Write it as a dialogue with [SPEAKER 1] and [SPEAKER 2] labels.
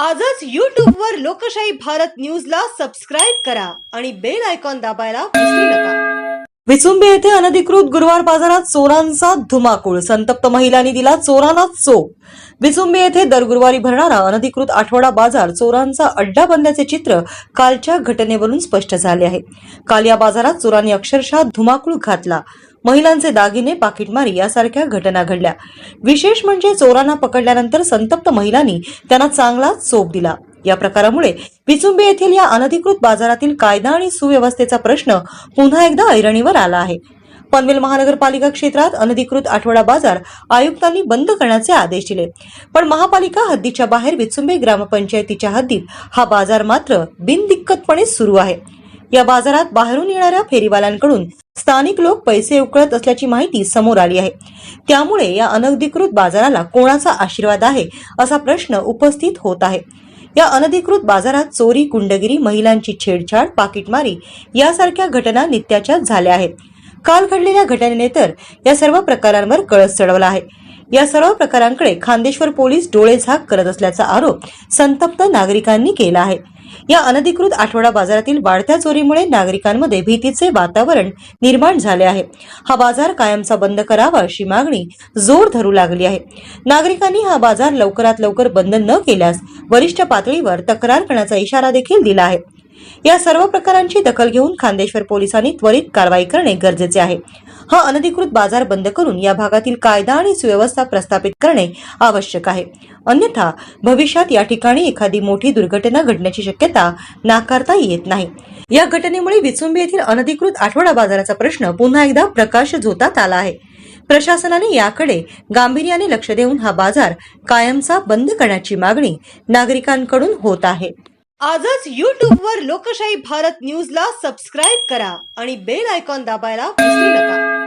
[SPEAKER 1] आजच YouTube वर लोकशाही भारत न्यूजला सबस्क्राईब करा आणि बेल आयकॉन दाबायला विसरू नका. विचुंबे येथे अनधिकृत गुरुवार बाजारात चोरांचा धुमाकूळ. संतप्त महिलांनी दिला चोरांना चोप. विचुंबे येथे दर गुरुवारी भरणारा अनधिकृत आठवडा बाजार चोरांचा अड्डा बनल्याचे चित्र कालच्या घटनेवरून स्पष्ट झाले आहे. काल या बाजारात चोरांनी अक्षरशः धुमाकूळ घातला. महिलांचे दागिने पाकिटमारी यासारख्या घटना घडल्या. विशेष म्हणजे चोरांना पकडल्यानंतर संतप्त महिलांनी त्यांना चांगला चोप दिला. या प्रकारामुळे विचुंबी येथील या अनधिकृत बाजारातील कायदा आणि सुव्यवस्थेचा प्रश्न पुन्हा एकदा ऐरणीवर आला आहे. पनवेल महानगरपालिका क्षेत्रात अनधिकृत आठवडा बाजार आयुक्तांनी बंद करण्याचे आदेश दिले. पण महापालिका हद्दीच्या बाहेर विचुंबे ग्रामपंचायतीच्या हद्दीत हा बाजार मात्र बिनदिक्कतपणे सुरू आहे. या बाजारात बाहेरून येणाऱ्या फेरीवाल्यांकडून स्थानिक लोक पैसे उकळत असल्याची माहिती समोर आली आहे. त्यामुळे या अनधिकृत बाजाराला कोणाचा आशीर्वाद आहे असा प्रश्न उपस्थित होत आहे. या अनधिकृत बाजारात चोरी गुंडगिरी महिलांची छेडछाड पाकिटमारी यासारख्या घटना नित्याच्या झाल्या आहेत. काल घडलेल्या घटनेने तर या सर्व प्रकारांवर कळस चढवला आहे. या सर्व प्रकारांकडे खांदेश्वर पोलीस डोळेझाक करत असल्याचा आरोप संतप्त नागरिकांनी केला आहे. या अनधिकृत आठवडा बाजारातील वाढत्या चोरीमुळे नागरिकांमध्ये भीतीचे वातावरण निर्माण झाले आहे. हा बाजार कायमचा बंद करावा अशी मागणी जोर धरू लागली आहे. नागरिकांनी हा बाजार लवकरात लवकर बंद न केल्यास वरिष्ठ पातळीवर तक्रार करण्याचा इशारा देखील दिला आहे. या सर्व प्रकारांची दखल घेऊन खांदेश्वर पोलिसांनी त्वरित कारवाई करणे गरजेचे आहे. हा अनधिकृत बाजार बंद करून या भागातील कायदा आणि सुव्यवस्था प्रस्थापित करणे आवश्यक आहे. अन्यथा भविष्यात या ठिकाणी एखादी मोठी दुर्घटना घडण्याची शक्यता नाकारता येत नाही. या घटनेमुळे विचुंबी येथील अनधिकृत आठवडा बाजाराचा प्रश्न पुन्हा एकदा प्रकाश झोतात आला आहे. प्रशासनाने याकडे गांभीर्याने लक्ष देऊन हा बाजार कायमचा बंद करण्याची मागणी नागरिकांकडून होत आहे. आजच यूट्यूबवर वर लोकशाही भारत न्यूजला सबस्क्राईब करा आणि बेल आयकॉन दाबायला विसरू नका.